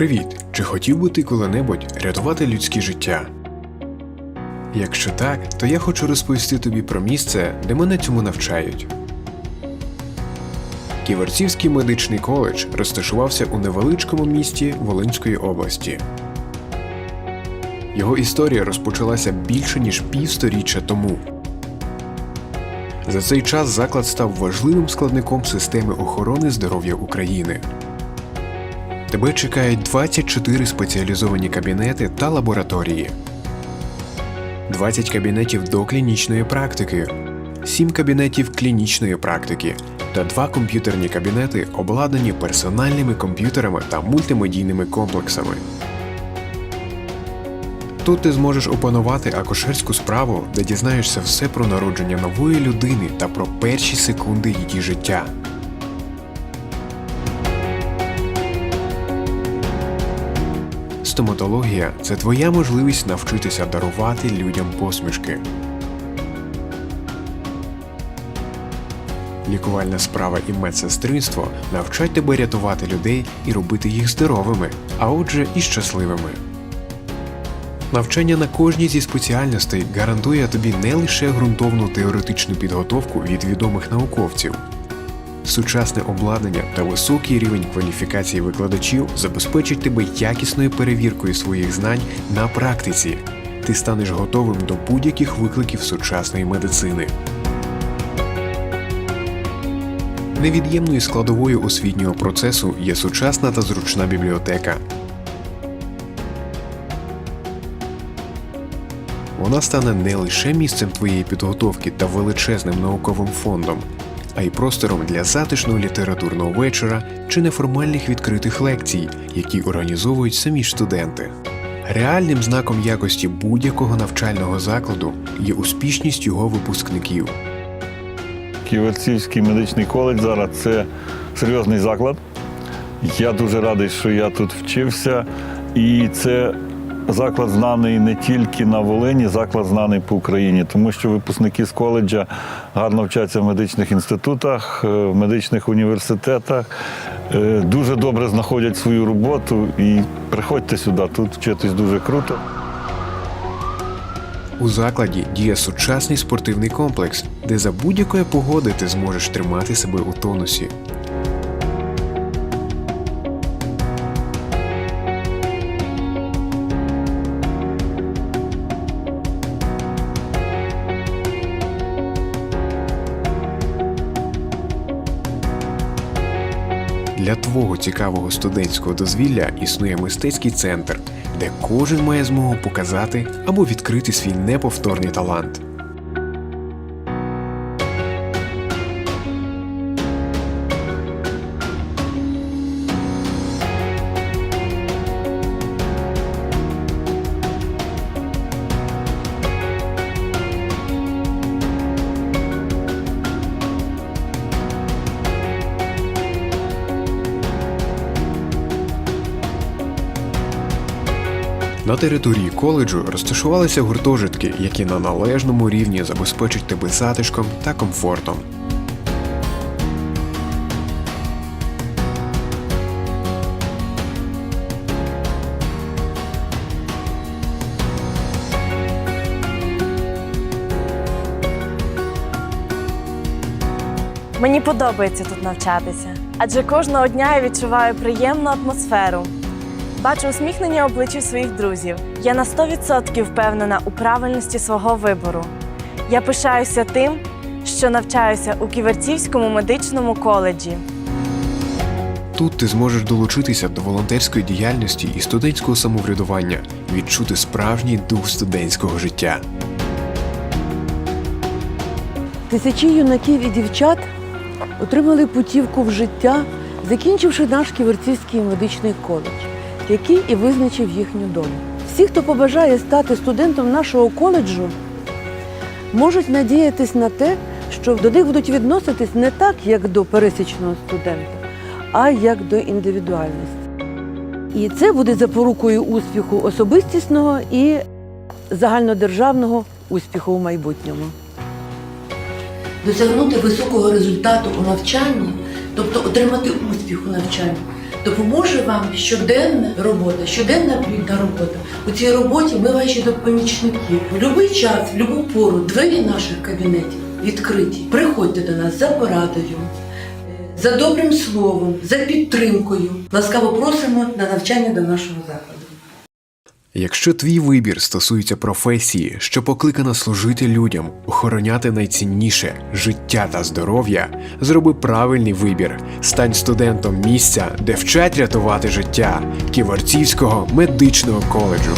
Привіт! Чи хотів би ти коли-небудь рятувати людське життя? Якщо так, то я хочу розповісти тобі про місце, де мене цьому навчають. Ківерцівський медичний коледж розташувався у невеличкому місті Волинської області. Його історія розпочалася більше ніж півсторіччя тому. За цей час заклад став важливим складником системи охорони здоров'я України. Тебе чекають 24 спеціалізовані кабінети та лабораторії, 20 кабінетів доклінічної практики, 7 кабінетів клінічної практики та 2 комп'ютерні кабінети, обладнані персональними комп'ютерами та мультимедійними комплексами. Тут ти зможеш опанувати акушерську справу, де дізнаєшся все про народження нової людини та про перші секунди її життя. Стоматологія це твоя можливість навчитися дарувати людям посмішки. Лікувальна справа і медсестринство навчать тебе рятувати людей і робити їх здоровими, а отже і щасливими. Навчання на кожній зі спеціальностей гарантує тобі не лише ґрунтовну теоретичну підготовку від відомих науковців. Сучасне обладнання та високий рівень кваліфікації викладачів забезпечать тебе якісною перевіркою своїх знань на практиці. Ти станеш готовим до будь-яких викликів сучасної медицини. Невід'ємною складовою освітнього процесу є сучасна та зручна бібліотека. Вона стане не лише місцем твоєї підготовки та величезним науковим фондом, а й простором для затишного літературного вечора чи неформальних відкритих лекцій, які організовують самі студенти. Реальним знаком якості будь-якого навчального закладу є успішність його випускників. Ківерцівський медичний коледж зараз це серйозний заклад. Я дуже радий, що я тут вчився. І це заклад знаний не тільки на Волині, заклад знаний по Україні, тому що випускники з коледжа гарно вчаться в медичних інститутах, е, в медичних університетах, е, дуже добре знаходять свою роботу і приходьте сюди, тут вчитись дуже круто. У закладі діє сучасний спортивний комплекс, де за будь-якої погоди ти зможеш тримати себе у тонусі. Для твого цікавого студентського дозвілля існує мистецький центр, де кожен має змогу показати або відкрити свій неповторний талант. На території коледжу розташувалися гуртожитки, які на належному рівні забезпечать тебе затишком та комфортом. Мені подобається тут навчатися, адже кожного дня я відчуваю приємну атмосферу. Бачу усміхнені обличчя своїх друзів. Я на 100% впевнена у правильності свого вибору. Я пишаюся тим, що навчаюся у Ківерцівському медичному коледжі. Тут ти зможеш долучитися до волонтерської діяльності і студентського самоврядування, відчути справжній дух студентського життя. Тисячі юнаків і дівчат отримали путівку в життя, закінчивши наш Ківерцівський медичний коледж, який і визначив їхню долю. Всі, хто побажає стати студентом нашого коледжу, можуть надіятись на те, що до них будуть відноситись не так, як до пересічного студента, а як до індивідуальності. І це буде запорукою успіху особистісного і загальнодержавного успіху у майбутньому. Досягнути високого результату у навчанні, тобто отримати успіх у навчанні, допоможе вам щоденна робота, щоденна плідна робота. У цій роботі ми ваші допомічники. В будь-який час, в будь-яку пору двері наших кабінетів відкриті. Приходьте до нас за порадою, е, за добрим словом, за підтримкою. Ласкаво просимо на навчання до нашого закладу. Якщо твій вибір стосується професії, що покликана служити людям, охороняти найцінніше життя та здоров'я, зроби правильний вибір. Стань студентом місця, де вчать рятувати життя Ківерцівського медичного коледжу.